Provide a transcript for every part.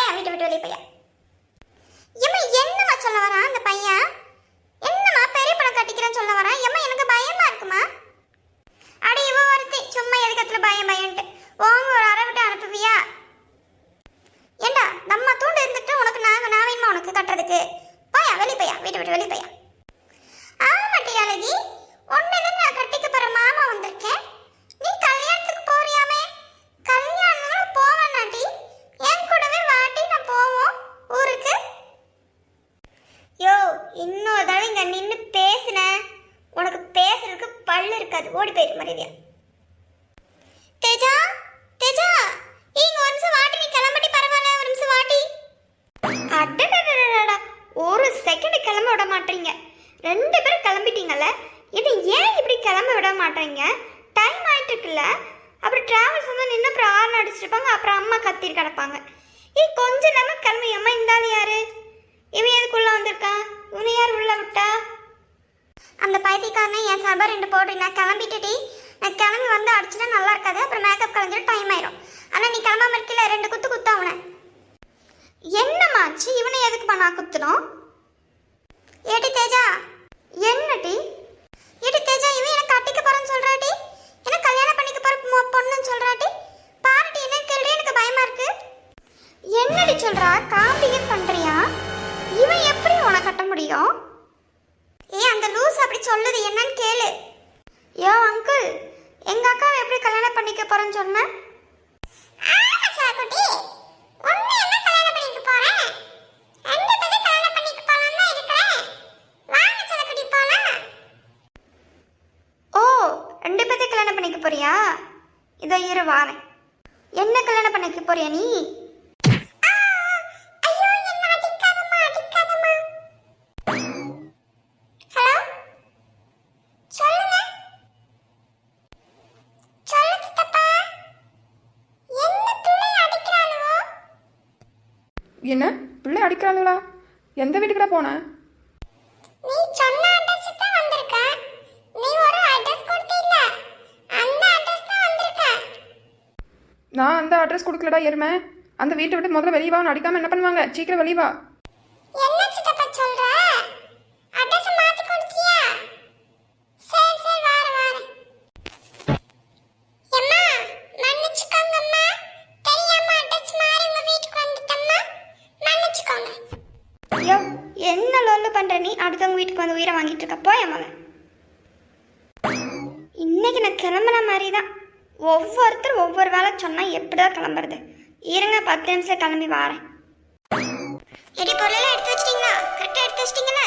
எடுத்துட்டு வீட்டை விட்டு வெளியே போயா. ஏம்மா என்னம்மா சொல்ல வரான் அந்த பையன்? ஓடி போயிரு மரியாதையா பைத்தியக்காரனை ரெண்டு போட்டு நான் கிளம்பிட்டுடி நான் கிளம்பி வந்து அடிச்சுனா நல்லா இருக்காது. அப்புறம் மேக்கப் கலைஞ்சிட்டு டைம் ஆயிரும். ஆனால் நீ கிளம்பாம இருக்கல ரெண்டு குத்து குத்து அவனை என்னமாச்சு இவனை எதுக்கு பண்ணா குத்துனோம்? ஏடி தேஜா என்னடி ஏடி தேஜா இவன் எனக்கு கட்டிக்க போறேன்னு சொல்றாடி எனக்கு கல்யாணம் பண்ணிக்க போற பொண்ணுன்னு சொல்றாடி பாருடி என்ன கேள்வி எனக்கு பயமா இருக்கு. என்னடி சொல்றா? காம்பிகன் பண்றியா? இவன் எப்படி உன கட்ட முடியும்? ஏ அந்த லூஸ் அப்படி சொல்லுது என்னன்னு கேளு. யோ அங்கிள் எங்க அக்காவை எப்படி கல்யாணம் பண்ணிக்க போறேன்னு சொன்ன? ஓ ரெண்டு பேர்த்தையும் கல்யாணம் பண்ணிக்க போறியா? இதோ இரு வாரேன். என்ன கல்யாணம் பண்ணிக்க போறியா நீ ஹலோ சொல்லுங்க சொல்லு சித்தப்பா என்ன பிள்ளை அடிக்கிறானுவோ என்ன? பிள்ளை அடிக்கிறாங்களா எந்த வீட்டுக்குடா போன? நீ சொன்ன அட்ரஸ் தான் வந்திருக்க. நீ ஒரு அட்ரஸ் கொடுத்தீல்ல. அந்த அட்ரஸ் தான் வந்திருக்க. நான் அந்த அட்ரஸ் கொடுக்கலடா எருமை. அந்த வீட்டை விட்டு முதல்ல வெளியே வா உன்னை அடிக்காம என்ன பண்ணுவாங்க? சீக்கிரம் வெளியே வா. என்ன சித்தப்பா சொல்ற பத்து நிமிஷம் கிளம்பி வாரேன். எடி பொருளெல்லாம் எடுத்து வச்சிட்டீங்களா? கரெக்டாக எடுத்து வச்சிட்டீங்களா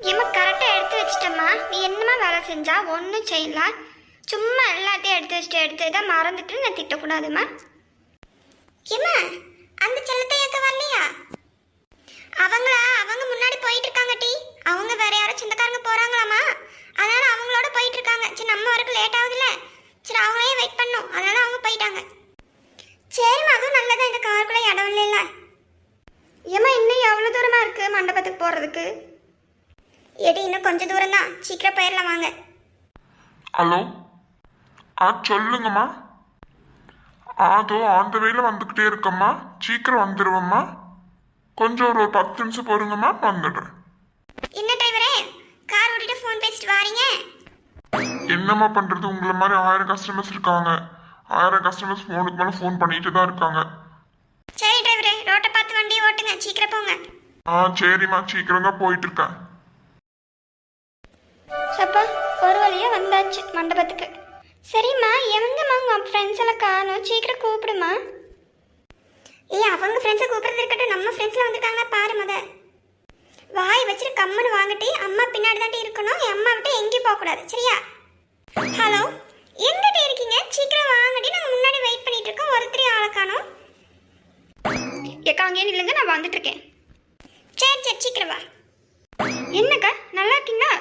ஏம்மா கரெக்டாக எடுத்து வச்சிட்டம்மா. நீ என்னமா வேலை செஞ்சா? ஒன்றும் செய்யல. சும்மா எல்லாத்தையும் எடுத்து வச்சுட்டு எடுத்து தான் மறந்துட்டு நான் திட்டக்கூடாதும்மா. ஏம்மா அந்த செல்லத்தை ஏற்க வரலையா? அவங்களா? அவங்க முன்னாடி போயிட்டு இருக்காங்க டி. அவங்க வேற யாரோ சொந்தக்காரங்க போறாங்களாமா அதனால அவங்களோட போயிட்டு இருக்காங்க சரி நம்ம வரைக்கும் லேட் ஆகுதுல்ல. சரி அவங்களே வெயிட் பண்ணோம். அதனால அவங்க போயிட்டாங்க. சரிம்மா அதுவும் நல்லதா. இந்த காருக்குள்ள இடம் இல்லைல்ல. ஏம்மா இன்னும் எவ்வளோ தூரமா இருக்கு மண்டபத்துக்கு போறதுக்கு? எடி இன்னும் கொஞ்சம் தூரம் தான் சீக்கிரம் போயிடலாம் வாங்க. ஹலோ? ஆ சொல்லுங்கம்மா. அதோ அந்த வேல வந்துக்கிட்டே இருக்கம்மா. சீக்கிரம் வந்துடுவேம்மா கொஞ்சம் ஒரு பத்து நிமிஷம் பொறுங்கம்மா வந்துடுறேன். என்ன டிரைவரே? கார் ஓட்டிட்டு ஃபோன் பேசிட்டு வாரீங்க? என்னம்மா பண்ணுறது உங்களை மாதிரி ஆயிரம் கஸ்டமர்ஸ் இருக்காங்க. ஆயிரம் கஸ்டமர்ஸ் ஃபோனுக்கு மேலே ஃபோன் பண்ணிட்டு தான் இருக்காங்க. சரி டிரைவரே ரோட்டை பார்த்து வண்டி ஓட்டுங்க சீக்கிரம் போங்க. ஆ சரிம்மா சீக்கிரம் தான் போயிட்டு இருக்கேன் சப்பா ஒரு வழியா வந்தாச்சு மண்டபத்துக்கு. சரிம்மா எவங்கம்மா உங்க ஃப்ரெண்ட்ஸ் எல்லாம் காணும்? சீக்கிரம் கூப்பிடுமா? ஏய் அவங்க ஃப்ரெண்ட்ஸை கூப்பிடுறது இருக்கட்டும். நம்ம ஃப்ரெண்ட்ஸ்லாம் வந்திருக்காங்களா பாரு முத. வாய் வச்சுட்டு கம்முன்னு வாங்கிட்டு அம்மா பின்னாடி தாண்டி இருக்கணும். என் அம்மா விட்டு எங்கேயும் போகக்கூடாது. சரியா? ஹலோ? எங்கிட்ட இருக்கீங்க? சீக்கிரம் வாங்கடி. நாங்கள் முன்னாடி வெயிட் பண்ணிட்டு இருக்கோம். ஒருத்தரையும் ஆளை காணோம். ஏக்கா அங்கேயே நில்லுங்க. நான் வந்துட்டு இருக்கேன். சரி சரி. சீக்கிரம் வா. என்னக்கா? நல்லா இருக்கீங்களா?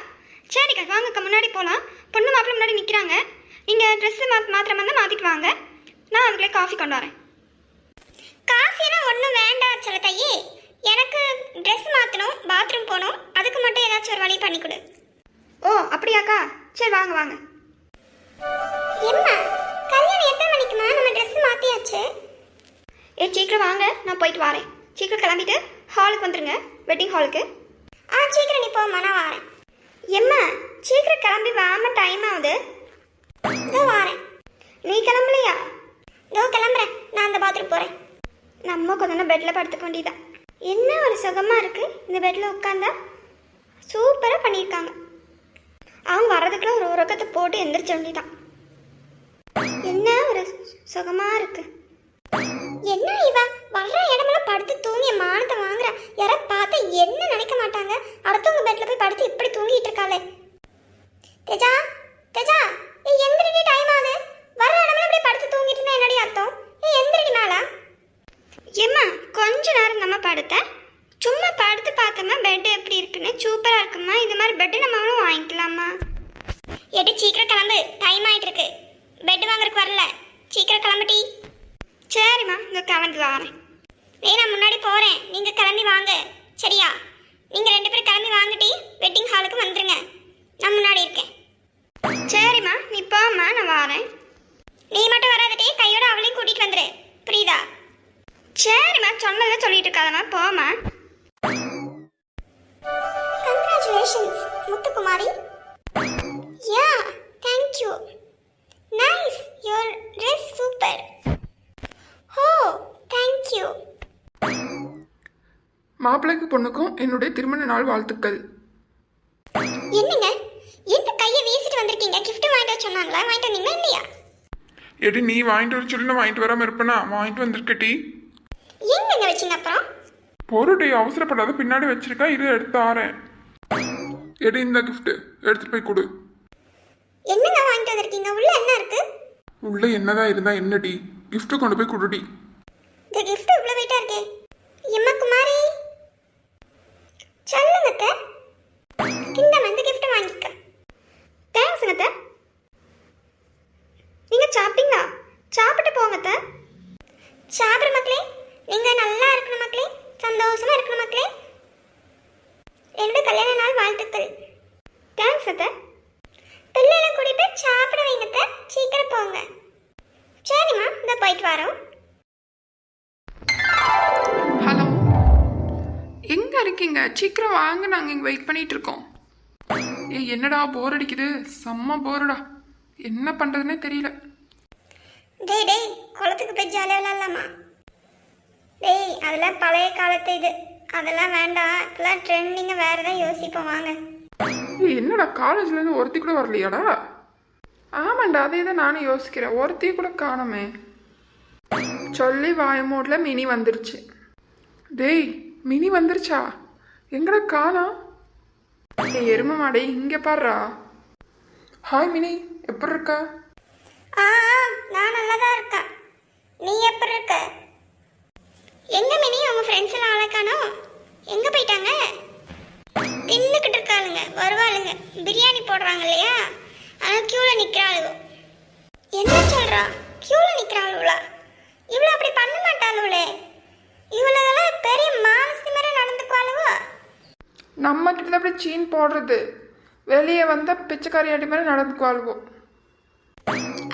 சரிக்கா வாங்கக்கா. முன்னாடி போகலாம் பொண்ணு மாப்பிள்ளை முன்னாடி நிற்கிறாங்க நீங்கள் ட்ரெஸ்ஸு மா மாத்திரம் வந்தால் மாற்றிட்டு வாங்க. நான் அதுக்குள்ளே காஃபி கொண்டு வரேன். காஃபிலாம் ஒன்றும் வேண்டாம் சொல்ல தையே எனக்கு ட்ரெஸ் மாற்றணும் பாத்ரூம் போகணும். அதுக்கு மட்டும் ஏதாச்சும் ஒரு வழி பண்ணி கொடு. ஓ அப்படியாக்கா? சரி வாங்க வாங்க. எம்மா கல்யாணம் எத்தனை மணிக்குமா நம்ம ட்ரெஸ் மாற்றியாச்சு ஏ சீக்கிரம் வாங்க நான் போயிட்டு வரேன். சீக்கிரம் கிளம்பிட்டு ஹாலுக்கு வந்துருங்க. வெட்டிங் ஹாலுக்கு ஆ சீக்கிரம் நீ போம்மா நான் வரேன். எம்மா சீக்கிரம் கிளம்பி வாம டைம் ஆகுது. இதோ வரேன். நீ கிளம்பலையா? இதோ கிளம்புறேன். நான் அந்த பாத்ரூம் போகிறேன் நம்ம கொஞ்ச நேரம் பெட்டில் படுத்துக்க வேண்டியதான் என்ன ஒரு சுகமாக இருக்குது இந்த பெட்டில் உட்காந்தா? சூப்பராக பண்ணியிருக்காங்க. அவன் வர்றதுக்குள்ள ஒரு உறக்கத்தை போட்டு எந்திரிச்ச வேண்டியதான் என்ன ஒரு சுகமா இருக்கு? என்ன இவ வர்ற இடமெல்லாம் படுத்து தூங்கி மானத்தை வாங்குறா யாராவது பார்த்தா என்ன நினைக்க மாட்டாங்க அடுத்தவங்க பெட்ல போய் படுத்து இப்படி தூங்கிட்டு இருக்காளே தேஜா தேஜா ஏய் எந்திரடி டைம் ஆகுது வர்ற இடமெல்லாம் இப்படி படுத்து தூங்கிட்டு இருந்தா என்னடி அர்த்தம் ஏய் எந்திரடி மேலா ஏம்மா கொஞ்ச நேரம் நம்ம படுத்த சும்மா படுத்து பார்த்தோமா பெட் எப்படி இருக்குன்னு சூப்பராக இருக்குமா இது மாதிரி பெட்டு நம்மளும் வாங்கிக்கலாமா எடி சீக்கிரம் கிளம்பு டைம் ஆயிட்டு இருக்கு பெட் வாங்குறதுக்கு வரல சீக்கிரம் கிளம்புடி சரிம்மா இந்த கிளம்பி வரேன் ஏய் நான் முன்னாடி போறேன். நீங்க கிளம்பி வாங்க. சரியா? நீங்க ரெண்டு பேரும் கிளம்பி வாங்கிட்டி வெட்டிங் ஹாலுக்கு வந்துருங்க. நான் முன்னாடி இருக்கேன். சரிம்மா நீ போம்மா நான் வரேன். நீ மட்டும் வராதடி. கையோட அவளையும் கூட்டிட்டு வந்துரு. புரியுதா? சரிம்மா சொன்னதை சொல்லிட்டு இருக்காதம்மா போம்மா. Congratulations Muthukumari. Yeah thank you nice your dress super ஹோ தேங்க் யூ மாப்பிள்ளைக்கு பொண்ணுக்கும் என்னுடைய திருமண நாள் வாழ்த்துக்கள். என்னங்க? எந்த கையை வீசிட்டு வந்திருக்கீங்க? gift வாங்கிட்டு சொன்னாங்களா? வாங்கிட்டு வந்தீங்களா இல்லையா? எடி நீ வாங்கிட்டு வர சொல்லி நான் வாங்கிட்டு வராமல் இருப்பேனா? வாங்கிட்டு வந்திருக்கட்டி எங்கங்க வச்சீங்க அப்புறம்? பொருடி அவசரப்படாத பின்னாடி வச்சிருக்கா இரு எடுத்து ஆறேன் எடி இந்த gift எடுத்துட்டு போய் கொடு. என்னங்க வாங்கிட்டு வந்திருக்கீங்க? உள்ள என்ன இருக்கு? உள்ள என்னதான் இருந்தா என்னடி gift கொண்டு போய் கொடுடி இந்த gift இவ்வளவு வெயிட்டா இருக்கே. இருக்கீங்க சீக்கிரம் வாங்க நாங்க இங்க வெயிட் பண்ணிட்டு இருக்கோம் ஏய் என்னடா போர் அடிக்குது? செம்ம போருடா என்ன பண்றதுன்னே தெரியல. டேய் டேய் குளத்துக்கு போய் ஜாலியாக விளாட்லாமா டேய் அதெல்லாம் பழைய காலத்து இது. அதெல்லாம் வேண்டாம். இப்பெல்லாம் ட்ரெண்டிங்க வேற ஏதாவது யோசிப்போம் வாங்க. என்னடா காலேஜ்ல இருந்து ஒருத்தி கூட வரலையாடா? ஆமாண்டா அதே தான் நானும் யோசிக்கிறேன். ஒருத்தி கூட காணோமே. சொல்லி வாயமோட்ல மினி வந்துருச்சு. டேய் மினி வந்துருச்சா? எங்கடா காணா? ஏய் எரும மாடை இங்க பாடுறா ஹாய் மினி எப்படி இருக்கா? ஆ நான் நல்லா தான் இருக்கேன். நீ எப்படி இருக்க? எங்க மினி உங்க ஃப்ரெண்ட்ஸ் எல்லாம் அழைக்கானோ எங்க போயிட்டாங்க? தின்னுக்கிட்டு இருக்காளுங்க. வருவாளுங்க. பிரியாணி போடுறாங்க இல்லையா? ஆனால் கியூல நிற்கிறாளுங்க என்ன சொல்றா? கியூல நிற்கிறாளுங்களா இவ்வளோ அப்படி பண்ண மாட்டாளுங்களே இவ்வளோதெல்லாம் பெரிய நம்ம கிட்ட அப்படி சீன் போடுறது. வெளியே வந்தால் பிச்சைக்காரி அடி மாதிரி நடந்துக்குவாள்வோம்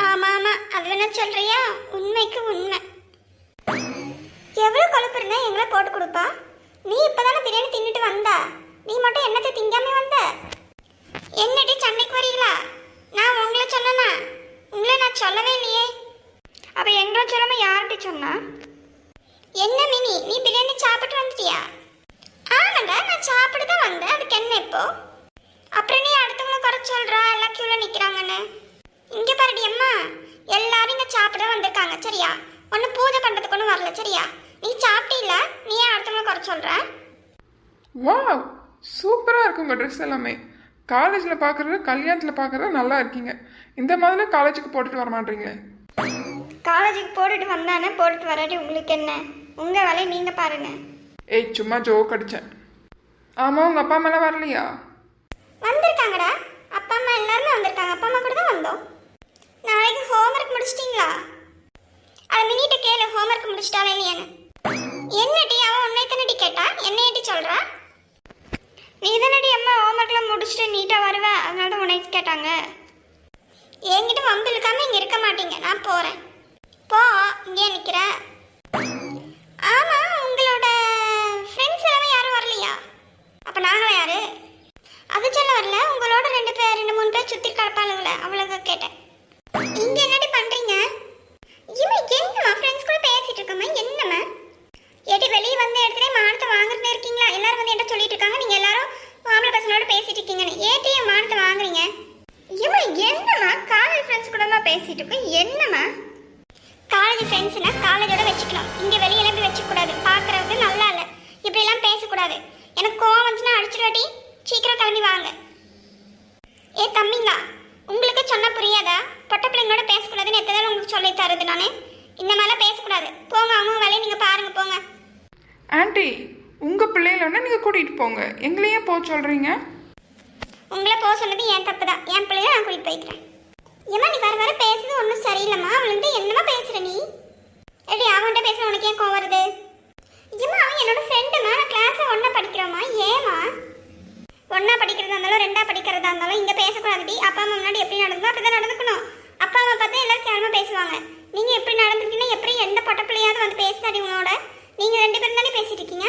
ஆமா ஆமா. அது என்ன சொல்றியா? உண்மைக்கு உண்மை. எவ்வளவு கொழுப்பு இருந்தா எங்களை போட்டு கொடுப்பா? நீ இப்பதானே பிரியாணி தின்னுட்டு வந்தா? நீ மட்டும் என்னத்தை திங்காம வந்த? என்னடி சென்னைக்கு வரீங்களா? நான் உங்களை சொன்னனா? உங்களை நான் சொல்லவே இல்லையே. அப்போ எங்களை சொல்லாம யார்கிட்ட சொன்னா? என்ன மினி? நீ பிரியாணி சாப்பிட்டு வந்துட்டியா ஆமாண்டா நான் சாப்பிட்டு தான் வந்தேன் அதுக்கு என்ன இப்போ அப்புறம் நீ அடுத்தவங்களை குறை சொல்றா? எல்லாம் கியூல நிக்கிறாங்கன்னு. இங்க பாருடி அம்மா. எல்லாரும் இங்க சாப்பிட வந்திருக்காங்க சரியா? ஒன்னும் பூஜை பண்றதுக்கு ஒன்றும் வரல சரியா? நீ சாப்பிட்டீல? நீ ஏன் அடுத்தவங்களை குறை சொல்ற? வாவ் சூப்பராக இருக்கு உங்கள் ட்ரெஸ் எல்லாமே. காலேஜில் பார்க்குறது கல்யாணத்தில் பார்க்குறது நல்லா இருக்கீங்க. இந்த மாதிரிலாம் காலேஜுக்கு போட்டுட்டு வர மாட்டீங்களே? காலேஜுக்கு போட்டுட்டு வந்தானே போட்டுட்டு வராட்டி உங்களுக்கு என்ன? உங்கள் வேலையை நீங்கள் பாருங்கள் ஏய் சும்மா ஜோக் அடித்தேன் ஆமாம் உங்கள் அப்பா அம்மாலாம் வரலையா? வந்திருக்காங்கடா. அப்பா அம்மா எல்லாருமே வந்திருக்காங்க. அப்பா அம்மா கூட தான் வந்தோம். நாளைக்கு ஹோம்ஒர்க் முடிச்சிட்டீங்களா? அது மினிட்ட கேளு ஹோம்ஒர்க் முடிச்சிட்டாலே இல்லையான்னு என்னடி அவன் உன்னை தானடி கேட்டா? என்ன சொல்கிறா சொல்றா? நீ தானடி அம்மா ஹோம்ஒர்க்லாம் முடிச்சுட்டு நீட்டாக வருவேன் அதனால தான் உனக்கு கேட்டாங்க. என்கிட்ட வம்பு இழுக்காம இங்க இருக்க மாட்டீங்க. நான் போறேன். போ இங்கே நிற்கிறேன் ஆமா உங்களோட பேசக்கூடாது எனக்கு கோவம் வந்துச்சுன்னா அடிச்சிருவாட்டி சீக்கிரம் கிளம்பி வாங்க. ஏ தம்பிங்களா உங்களுக்கு சொன்னா புரியாதா? பொட்ட பிள்ளைங்களோட பேசக்கூடாதுன்னு எத்தனை தடவை உங்களுக்கு சொல்லி தருது நானு? இந்த மாதிரிலாம் பேசக்கூடாது. போங்க அவங்க வேலையை நீங்க பாருங்க போங்க. ஆண்டி உங்கள் பிள்ளைகளோட நீங்கள் கூட்டிகிட்டு போங்க. எங்களையே போக சொல்கிறீங்க உங்களை போக சொன்னது என் தப்பு தான் என் பிள்ளைய நான் கூட்டிட்டு போய்க்கிறேன். ஏமா நீ வர வர பேசுறது ஒன்றும் சரியில்லைம்மா. அவள்கிட்ட என்னமா பேசுற நீ? எப்படி அவன்கிட்ட பேசுற உனக்கு ஏன் கோவம் வருது? ஏமா அவன் என்னோட ஃப்ரெண்டுமா ரெண்டா இருந்தாலும் இங்கே பேசக்கூடாதுடி. அப்பா அம்மா முன்னாடி எப்படி நடந்தோ அப்படி தான் நடந்துக்கணும். அப்பா அம்மா பார்த்தா எல்லாரும் கேவலமாக பேசுவாங்க. நீங்கள் எப்படி நடந்துருக்கீங்கன்னா எப்படி எந்த பட்டப்பிள்ளையாவது வந்து பேசுதாடி உங்களோட நீங்கள் ரெண்டு பேரும் தானே பேசிட்டு இருக்கீங்க?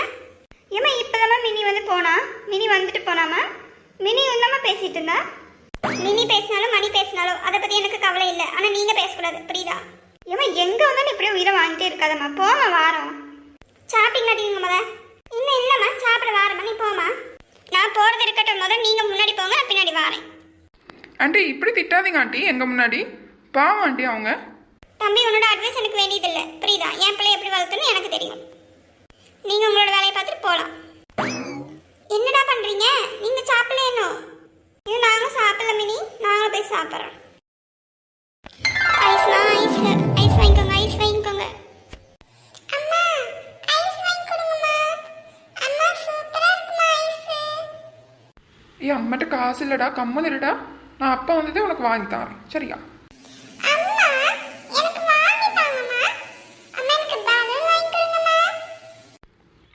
ஏம்மா இப்போதாம்மா மினி வந்து போனா? மினி வந்துட்டு போனாமா மினி இன்னமா பேசிட்டு இருந்தா? மினி பேசினாலும் மணி பேசினாலும் அதை பற்றி எனக்கு கவலை இல்லை. ஆனால் நீங்கள் பேசக்கூடாது. புரியுதா? ஏம்மா எங்கே வந்தாலும் இப்படியே உயிரை வாங்கிட்டே இருக்காதம்மா. போமா வாரம். சாப்பிட்டீங்களா டீங்க முத இன்னும் இல்லம்மா சாப்பிட வாரம்மா நீ போமா நான் போறது இருக்கட்டும் முத நீங்க முன்னாடி போங்க நான் பின்னாடி வாரேன் ஆண்டி இப்படி திட்டாதீங்க ஆண்டி எங்கள் முன்னாடி? பாவம் ஆண்டி அவங்க. தம்பி உன்னோட அட்வைஸ் எனக்கு வேண்டியதில்லை. புரியுதா? என் பிள்ளை எப்படி வளர்த்தணும்னு எனக்கு தெரியும். நீங்க உங்களோட வேலையை பார்த்துட்டு போலாம். என்னடா பண்றீங்க? நீங்க சாப்பிடல இன்னும் இது நாங்க சாப்பிடல மினி. நாங்களும் போய் சாப்பிட்றோம் ஐஸ் ஐஸ் வாங்கிக்கோங்க ஐஸ் வாங்கிக்கோங்க. அம்மா ஐஸ் வாங்கி கொடுங்கம்மா. அம்மா சூப்பரா இருக்குமா ஐஸ் ஏ அம்மாட்ட காசு இல்லைடா கம்மல் இருடா. நான் அப்பா வந்ததே உனக்கு வாங்கி தரேன். சரியா? அம்மா எனக்கு வாங்கி தாங்கம்மா. அம்மா எனக்கு பலூன் வாங்கி கொடுங்கம்மா.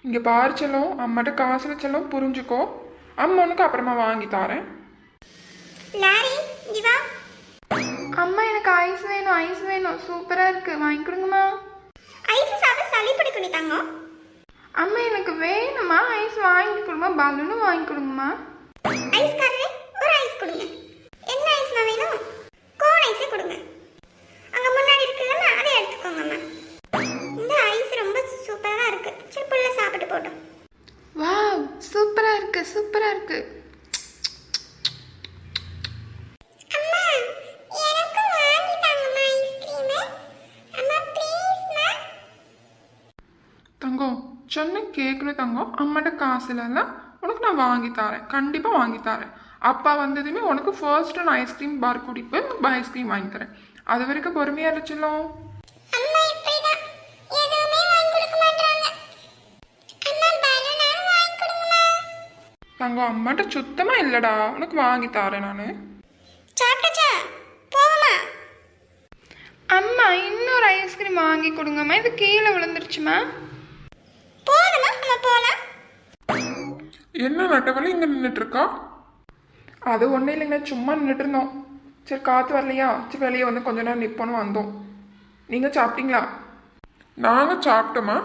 இங்கே பாரு செல்லம் அம்மாட்ட காசுல செல்லம் புரிஞ்சுக்கோ. அம்மா உனக்கு அப்புறமா வாங்கி தரேன். லாரி இங்க வா. அம்மா எனக்கு ஐஸ் வேணும் ஐஸ் வேணும். சூப்பராக இருக்கு. வாங்கி கொடுங்கம்மா. ஐஸ் சாப்பிட சளி தங்கம் அம்மா எனக்கு வேணுமா ஐஸ் வாங்கி கொடுமா. பலூனும் வாங்கி கொடுங்கம்மா. ஐஸ் காரரே ஒரு ஐஸ் கொடுங்க. தங்கம் அம்மாட்ட காசு இல்லைல்ல உனக்கு நான் வாங்கி தரேன். கண்டிப்பாக வாங்கி தரேன். அப்பா வந்ததுமே உனக்கு ஃபர்ஸ்ட் நான் ஐஸ்கிரீம் பார் கூட்டிட்டு போய் உனக்கு ஐஸ்கிரீம் வாங்கி தரேன். அது வரைக்கும் பொறுமையாக இருந்துச்சுலாம் தங்கம் அம்மாட்ட சுத்தமாக இல்லைடா. உனக்கு வாங்கி தரேன் நான். அம்மா இன்னொரு ஐஸ்கிரீம் வாங்கி கொடுங்கம்மா. இது கீழே விழுந்துருச்சுமா போதுமா நம்ம போலாம். என்ன நட்டவழி இங்க நின்றுட்டு இருக்கா அது ஒன்றும் இல்லைங்க சும்மா நின்றுட்டு இருந்தோம் சரி காற்று வரலையா? சரி வெளியே வந்து கொஞ்ச நேரம் நிற்போன்னு வந்தோம். நீங்கள் சாப்பிட்டீங்களா? நாங்க சாப்பிட்டோமா?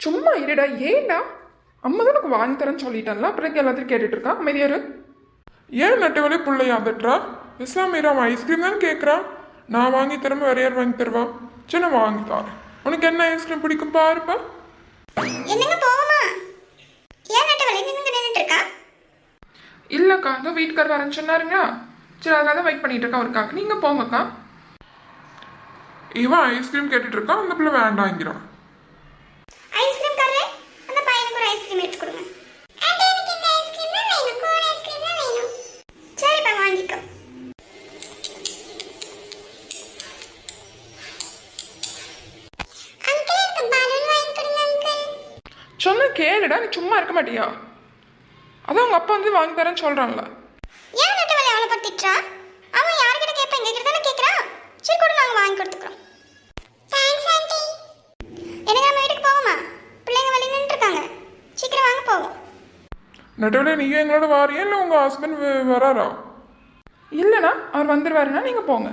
சும்மா இருடா ஏன்டா? அம்மா தான் உனக்கு வாங்கி தரேன்னு சொல்லிட்டேன்ல அப்புறம் எல்லாத்தையும் கேட்டுட்டு இருக்கா? அமைதியாரு ஏன் நட்டவழி பிள்ளைய அதட்டுறா இஸ்லாமீரா அவன் ஐஸ்கிரீம் தான் கேட்குறான் நான் வாங்கி தரமா வேற யார் வாங்கி தருவா? சரி நான் வாங்கி தரேன் உனக்கு என்ன ஐஸ்கிரீம் பிடிக்கும் பாருப்பா என்னங்க போவோமா ஏன் நட்ட வழி நின்று நின்றுட்டு இருக்கா? இல்லைக்கா அதோ வீட்டுக்கார் வரேன்னு சொன்னாருங்களா? சரி அதனால தான் வெயிட் பண்ணிட்டு இருக்கா ஒருக்காக நீங்கள் போங்கக்கா. இவன் ஐஸ்கிரீம் கேட்டுட்டு இருக்கான் அந்த பிள்ளை வேண்டாங்கிறான் ஐஸ்கிரீம் காரரே அந்த பையனுக்கு ஒரு ஐஸ்கிரீம் எடுத்து கொடுங்க ஆண்டி எனக்கு இந்த ஐஸ்கிரீம் தான் வேணும் கோன் ஐஸ்கிரீம் தான் வேணும் சரிப்பா வாங்கிக்கோ அங்கிள் எனக்கு பலூன் வாங்கி கொடுங்க அங்கிள் சொன்ன கேளுடா நீ சும்மா இருக்க மாட்டியா? அதான் உங்கள் அப்பா வந்து வாங்கி தரேன்னு சொல்கிறான்ல ஏன் நட்ட வழி அவளை பத்திட்டா அவன் யார்கிட்ட கேட்பேன் எங்ககிட்ட தானே கேட்குறான் சரி கூட நாங்கள் வாங்கி கொடுத்துக்குறோம். தேங்க்ஸ் ஆண்டி எனக்கு நம்ம வீட்டுக்கு போவோமா? பிள்ளைங்க நின்று இருக்காங்க. சீக்கிரம் வாங்க போவோம். நட்டவழி நீயும் எங்களோட வாரியா இல்லை உங்க ஹஸ்பண்ட் வராரா? இல்லைண்ணா அவர் வந்துடுவாருன்னா நீங்கள் போங்க.